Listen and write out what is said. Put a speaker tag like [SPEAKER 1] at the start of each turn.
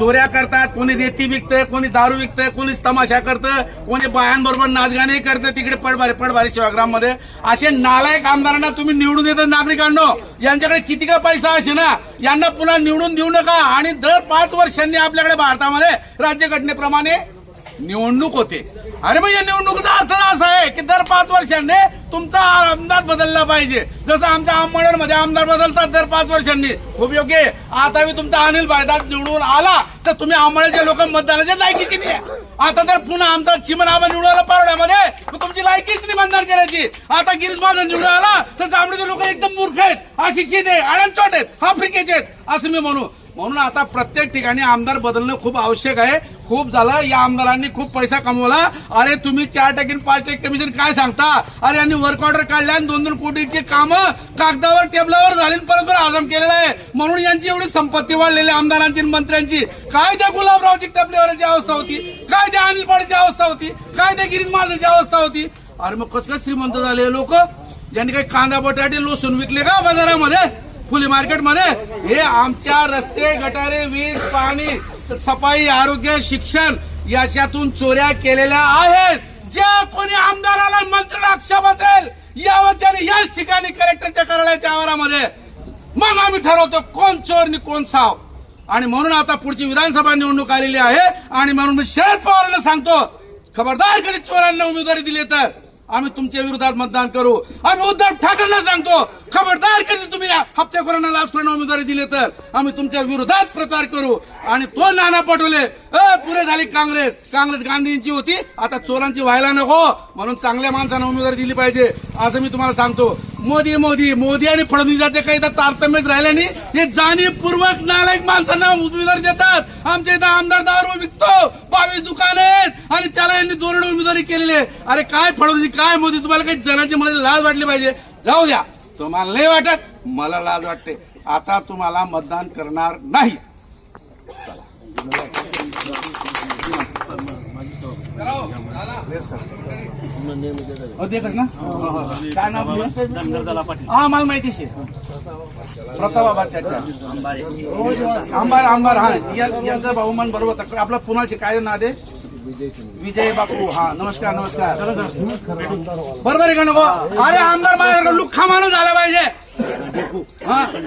[SPEAKER 1] चोऱ्या करतात कोणी रेती विकतंय कोणी दारू विकतंय कोणी तमाशा करतं कोणी बायांबरोबर नाचगाणे करतं तिकडे पडभारी पडभारी सेवाग्राममध्ये असे नालायक आमदारांना तुम्ही निवडून देतात नागरिकांनो. यांच्याकडे किती का पैसा असे ना? यांना पुन्हा निवडून देऊ नका. आणि दर पाच वर्षांनी आपल्याकडे भारतामध्ये राज्यघटनेप्रमाणे निवडणूक होते. अरे मग या निवडणुकीचा अर्थ असा आहे की दर पाच वर्षांनी तुमचा आमदार बदलला पाहिजे जसं आमच्या अंमळमध्ये आमदार बदलतात दर पाच वर्षांनी खूप योग्य आहे. आता मी तुमचा अनिल भाईदास निवडून आला तर तुम्ही अंमळचे लोक मतदानाच्या लायकीची नाही आहे. आता तर पुन्हा आमचा चिमन आबा निवडून आला पारड्यामध्ये तुमची लायकीच नाही मतदान करायची आता गिरीश महाजन निवडून आला तर जांभळीचे लोक एकदम मूर्ख आहेत अशिक्षित आहे अडणचोट आहेत आफ्रिकेचे आहेत असं मी म्हणू म्हणून आता प्रत्येक ठिकाणी आमदार बदलणं खूप आवश्यक आहे. खूप झालं. या आमदारांनी खूप पैसा कमवला. अरे तुम्ही चार टक्के पाच टक्के कमिशन काय सांगता? अरे यांनी वर्क ऑर्डर काढल्या आणि दोन दोन कोटीची कामं कागदावर टेबलावर झाली परंपरा आजम केलेला आहे. म्हणून यांची एवढी संपत्ती वाढलेली आमदारांची मंत्र्यांची. काय त्या गुलाबरावची टपलेवरची अवस्था होती? काय त्या अनिल पाडेची अवस्था होती? काय त्या गिरीश महाजनची अवस्था होती? अरे मग कसं श्रीमंत झाले लोक? यांनी काही कांदा बटाटे लोसून विकले का बाजारामध्ये? फुले म्हणे हे आमच्या रस्ते गटारे वीज पाणी सफाई आरोग्य शिक्षण याच्यातून चोऱ्या केलेल्या आहेत. ज्या कोणी आमदाराला मंत्र्याला आक्षेप असेल यावर त्याने याच ठिकाणी कलेक्टरच्या कार्यालयाच्या आवारामध्ये मग आम्ही ठरवतो कोण चोर आणि कोण साव. आणि म्हणून आता पुढची विधानसभा निवडणूक आलेली आहे. आणि म्हणून मी शरद पवारांना सांगतो खबरदार कधी चोरांना उमेदवारी दिली तर? आम्ही तुमच्या विरोधात मतदान करू. आम्ही उद्धव ठाकरेंना सांगतो खबरदार कधी तुम्ही हप्तेखोरांना लाचखोरांना उमेदवारी दिली तर आम्ही तुमच्या विरोधात प्रचार करू. आणि तो नाना पटोले अ, पुरे झाली काँग्रेस. काँग्रेस गांधींची होती. आता चोरांची व्हायला नको. म्हणून चांगल्या माणसांना उमेदवारी दिली पाहिजे. असं मी तुम्हाला सांगतो. मोदी मोदी मोदी आणि फडणवीसाचे काही तर तारतम्यच राहिले नाही. हे जाणीवपूर्वक नालायक माणसांना उमेदवारी देतात. आमच्या इथं आमदार दारू विकतो. बावीस दुकान आहेत. आणि त्याला यांनी दोन उमेदवारी केलेली आहे अरे काय फडणवीस काय मोदी? तुम्हाला काही जणांची मला लाज वाटली पाहिजे? जाऊ द्या. तुम्हाला नाही वाटत? मला लाज वाटते. आता तुम्हाला मतदान करणार नाही. हो, ना? काय नाव हा मला माहिती शे प्रतापाबादच्या आंबार आंबार हा. यांचा बहुमान बरोबर आपला पुण्याचे काय नाव आहे? विजय बापू. हा नमस्कार नमस्कार. बरोबर आहे का नको? अरे आमदार माझ्याकडे लुख्खा माणूस झाला पाहिजे. हा.